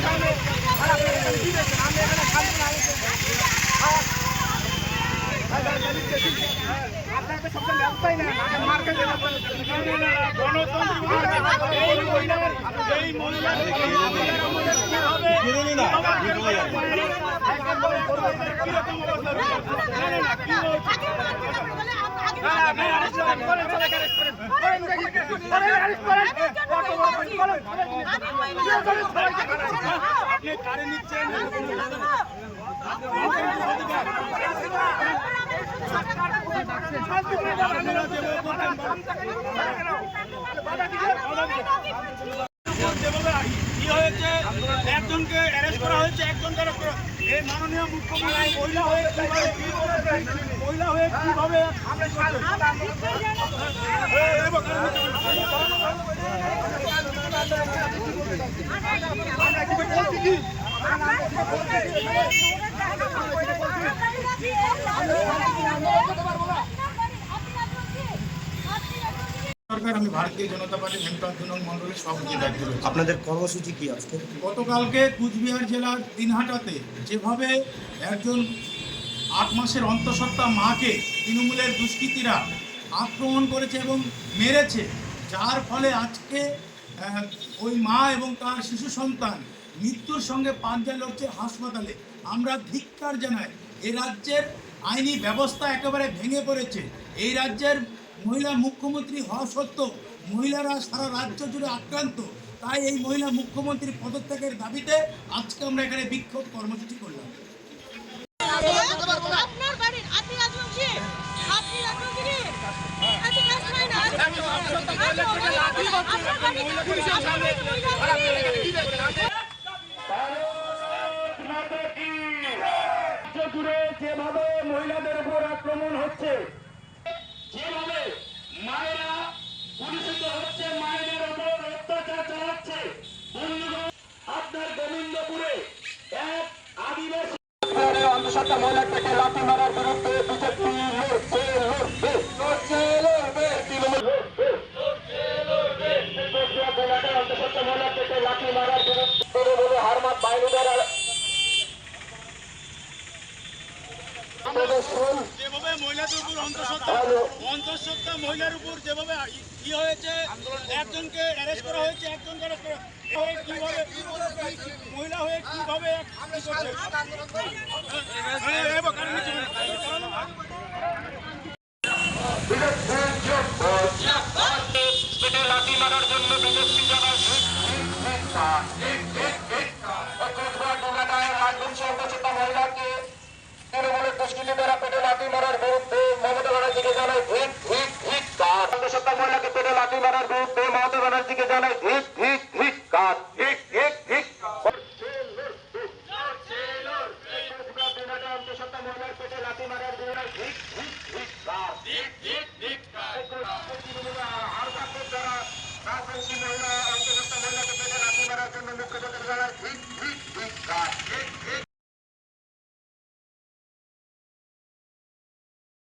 আপনি একজনকে অ্যারেস্ট করা হয়েছে একজনকে এই মাননীয় মুখ্যমন্ত্রী মহিলা হয়ে? মহিলা হয়ে কীভাবে নিচে সরকার আমি ভারতীয় জনতা পার্টি হেমকান্ত মন্ডলের সভাপতি দায়িত্ব রয়েছে। আপনাদের কর্মসূচি কি আজকে? গতকালকে কুচবিহার জেলার দিনহাটাতে যেভাবে একজন আট মাসের অন্তঃসত্ত্বা মাকে তৃণমূলের দুষ্কৃতীরা আক্রমণ করেছে এবং মেরেছে যার ফলে আজকে ওই মা এবং তার শিশু সন্তান মৃত্যুর সঙ্গে পাঞ্জা লড়ছে হাসপাতালে। আমরা ধিক্কার জানাই, এ রাজ্যের আইনি ব্যবস্থা একেবারে ভেঙে পড়েছে। এই রাজ্যের মহিলা মুখ্যমন্ত্রী হওয়া সত্ত্বেও মহিলারা সারা রাজ্য জুড়ে আক্রান্ত। তাই এই মহিলা মুখ্যমন্ত্রীর পদত্যাগের দাবিতে আজকে আমরা এখানে বিক্ষোভ কর্মসূচি করলাম। জুড়ে যেভাবে মহিলাদের উপর আক্রমণ হচ্ছে যেভাবে মায়েরা পুলিশিত হচ্ছে মায়েদের উপর অত্যাচার চালাচ্ছে আপনার গোবিন্দপুরে এক আদিবাসী অন্তঃসত্ত্বা মহিলাটাকে লাথি মারার বিরুদ্ধে মহিলাটাকে মারার বিরুদ্ধে হারমাত বাহিনীদের প্রদর্শন যেভাবে মহিলাদের উপর অন্তঃসত্ত্বা অন্তঃসত্ত্বা মহিলার উপর যেভাবে কি হয়েছে একজনকে অ্যারেস্ট করা হয়েছে একজনকে অ্যারেস্ট করা কীভাবে মহিলা হয়ে কীভাবে দিকে জানাই